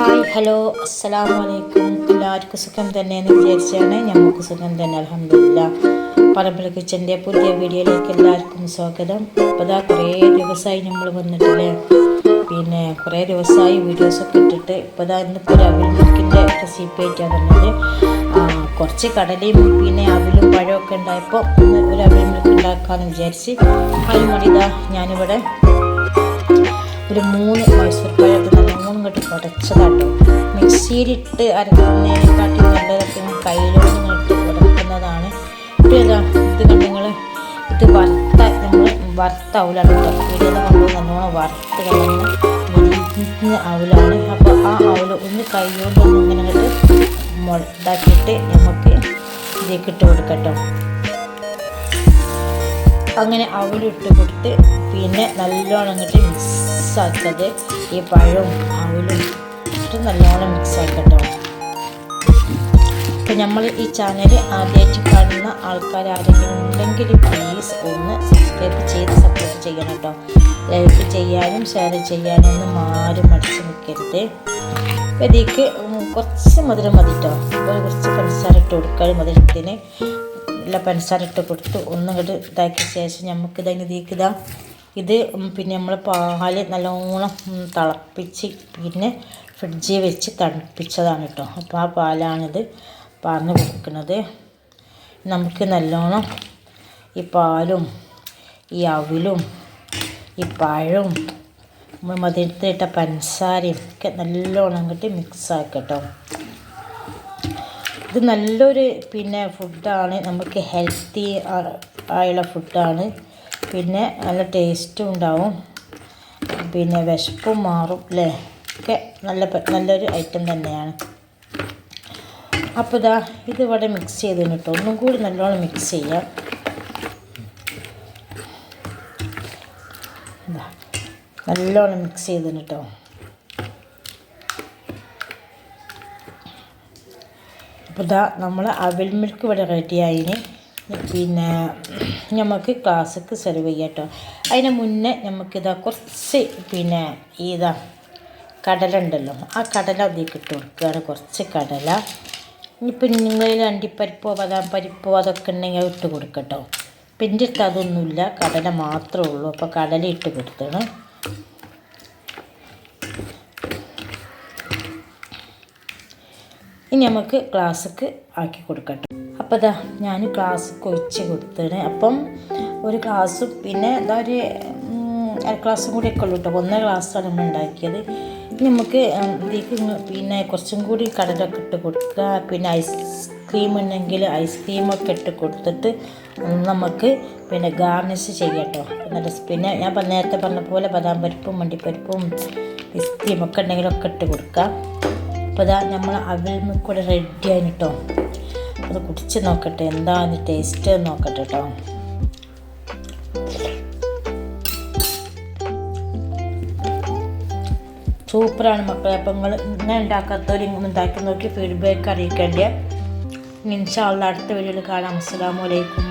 Hi hello അസ്സലാമു വലൈക്കും എല്ലാവർക്കും സുഖം തന്നെ എന്ന് വിചാരിച്ചാണ് ഞങ്ങൾക്ക് സുഖം തന്നെ അലഹമില്ല പറമ്പിൽ കിച്ചന്റെ പുതിയ വീഡിയോയിലേക്ക് എല്ലാവർക്കും സ്വാഗതം. ഇപ്പോൾ ഇതാ കുറേ ദിവസമായി നമ്മൾ വന്നിട്ടില്ലേ? പിന്നെ കുറേ ദിവസമായി വീഡിയോസൊക്കെ ഇട്ടിട്ട് ഇപ്പോൾ ഇതാ ഇന്നിപ്പോൾ ഒരു അവിൽ മുക്കിന്റെ റെസിപ്പി ആയിട്ടാണ് വന്നത്. കുറച്ച് കടലയും പിന്നെ അവിലും പഴമൊക്കെ ഉണ്ടായപ്പോൾ ഒരു അവിൽ മുക്ക് ഉണ്ടാക്കാമെന്ന് വിചാരിച്ച്. അതിന് വേണ്ടി ഇതാ ഞാനിവിടെ ഒരു മൂന്ന് മൈസൂർ പഴം നല്ലോണം കെട്ടി കുടച്ചതാട്ടോ മിക്സിയിലിട്ട് അരക്കുന്നതിനെക്കാട്ടി നല്ലതൊക്കെ കയ്യിലോട്ട് ഇട്ട് ഉടക്കുന്നതാണ് പിന്നെ ഇതാ കണ്ട് നിങ്ങൾ ഇത് വറുത്ത നമ്മൾ വറുത്ത അവലാണ് കൊണ്ട് നല്ലോണം വറുത്ത് മുരിഞ്ഞ അവലാണ് അപ്പോൾ ആ അവൽ ഒന്ന് കൈകൊണ്ട് ഒന്ന് ഇങ്ങനെ ഇങ്ങോട്ട് മുളതാക്കിയിട്ട് നമുക്ക് ഇതിലേക്ക് ഇട്ട് കൊടുക്കട്ടോ അങ്ങനെ അവലിട്ട് കൊടുത്ത് പിന്നെ നല്ലോണം അങ്ങോട്ട് മിക്സ് ആക്കത് ഈ പഴവും അവലും ഇത് നല്ലോണം മിക്സ് ആക്കട്ടോ അപ്പം നമ്മൾ ഈ ചാനൽ ആദ്യമായിട്ട് കാണുന്ന ആൾക്കാർ ആരെങ്കിലും ഉണ്ടെങ്കിൽ പ്ലീസ് ഒന്ന് സബ്സ്ക്രൈബ് ചെയ്ത് സപ്പോർട്ട് ചെയ്യണം കേട്ടോ ലൈക്ക് ചെയ്യാനും ഷെയർ ചെയ്യാനും ഒന്നും ആരും മടിച്ച് നിൽക്കരുത് അപ്പോൾ ഇതിലേക്ക് കുറച്ച് മധുരം മതി കേട്ടോ അപ്പോൾ കുറച്ച് പഞ്ചസാര ഇട്ട് കൊടുക്കുക മധുരത്തിന്. നല്ല പഞ്ചസാര ഇട്ട് കൊടുത്ത് ഒന്നും ഇങ്ങോട്ട് ഇതാക്കിയ ശേഷം നമുക്ക് ഇതിന് ഇതിലേക്ക് ഇതാ പിന്നെ നമ്മൾ പാൽ നല്ലോണം തിളപ്പിച്ച് പിന്നെ ഫ്രിഡ്ജിൽ വെച്ച് തണുപ്പിച്ചതാണ് കേട്ടോ അപ്പോൾ ആ പാലാണിത് പറഞ്ഞു കൊടുക്കുന്നത്. നമുക്ക് നല്ലോണം ഈ പാലും ഈ അവിലും ഈ പഴവും നമ്മൾ മധുരത്തിലിട്ട പഞ്ചസാരയും ഒക്കെ നല്ലോണം അങ്ങോട്ട് മിക്സ് ആക്കട്ടോ ഇത് നല്ലൊരു പിന്നെ ഫുഡാണ് നമുക്ക് ഹെൽത്തി ആയുള്ള ഫുഡാണ് പിന്നെ നല്ല ടേസ്റ്റും ഉണ്ടാവും. പിന്നെ വിശപ്പും മാറും അല്ലേ ഒക്കെ നല്ല നല്ലൊരു ഐറ്റം തന്നെയാണ്. അപ്പോൾ ഇതാ ഇതിവിടെ മിക്സ് ചെയ്ത് കേട്ടോ ഒന്നും കൂടി നല്ലോണം മിക്സ് ചെയ്യാം. നല്ലോണം മിക്സ് ചെയ്ത് കേട്ടോ അപ്പോൾ ഇതാ നമ്മൾ അവിൽ മിൽക്ക് ഇവിടെ റെഡിയായിന് പിന്നെ നമുക്ക് ക്ലാസ്സിക്ക് സെർവ് ചെയ്യാം കേട്ടോ അതിന് മുന്നേ നമുക്കിതാ കുറച്ച് പിന്നെ ഇതാ കടല ഉണ്ടല്ലോ ആ കടല അതിലേക്ക് ഇട്ട് കൊടുക്കുകയാണ് കുറച്ച് കടല. ഇനിയിപ്പോൾ നിങ്ങളിൽ അണ്ടിപ്പരിപ്പോ ബദാം പരിപ്പോ അതൊക്കെ ഉണ്ടെങ്കിൽ ഇട്ട് കൊടുക്കട്ടോ. പിന്നെ എന്റെ അടുത്ത് അതൊന്നുമില്ല. കടല മാത്രമേ ഉള്ളൂ. അപ്പോൾ കടല ഇട്ട് കൊടുത്തണം ഇനി നമുക്ക് ക്ലാസ്സിക്ക് ആക്കി കൊടുക്കട്ടെ. അപ്പോൾ ഇതാ ഞാൻ ക്ലാസ് കൊച്ച് കൊടുത്തത് അപ്പം ഒരു ക്ലാസ്സും പിന്നെ എന്താ ഒരു അര ക്ലാസ്സും കൂടി ഒക്കെ ഉള്ളൂ കേട്ടോ ഒന്നര ക്ലാസ്സാണ് നമ്മൾ ഉണ്ടാക്കിയത്. നമുക്ക് ഇതിലേക്ക് പിന്നെ കുറച്ചും കൂടി കടലൊക്കെ ഇട്ട് കൊടുക്കുക. പിന്നെ ഐസ്ക്രീം ഉണ്ടെങ്കിൽ ഐസ്ക്രീമൊക്കെ ഇട്ട് കൊടുത്തിട്ട് നമുക്ക് പിന്നെ ഗാർണിഷ് ചെയ്യട്ടോ എന്നിട്ട് പിന്നെ ഞാൻ നേരത്തെ പറഞ്ഞ പോലെ ബദാം പരിപ്പും മണ്ടിപ്പരിപ്പും ഐസ്ക്രീമൊക്കെ ഉണ്ടെങ്കിലൊക്കെ ഇട്ട് കൊടുക്കുക അപ്പോൾ ഇതാ നമ്മൾ അവിൽ കൂടെ റെഡി ആയി കേട്ടോ അത് കുടിച്ച് നോക്കട്ടെ. എന്താ അതിന്റെ ടേസ്റ്റ് നോക്കട്ടെ കേട്ടോ സൂപ്പറാണ് മക്കളെ. അപ്പം നിങ്ങൾ ഇങ്ങനെ ഉണ്ടാക്കാത്തവർ ഇങ്ങനെ ഉണ്ടാക്കി നോക്കി ഫീഡ്ബാക്ക് അറിയിക്കേണ്ടത് ഇൻഷാള്ള അടുത്ത വീഡിയോയിൽ കാണാം. അസ്സാം വലൈക്കും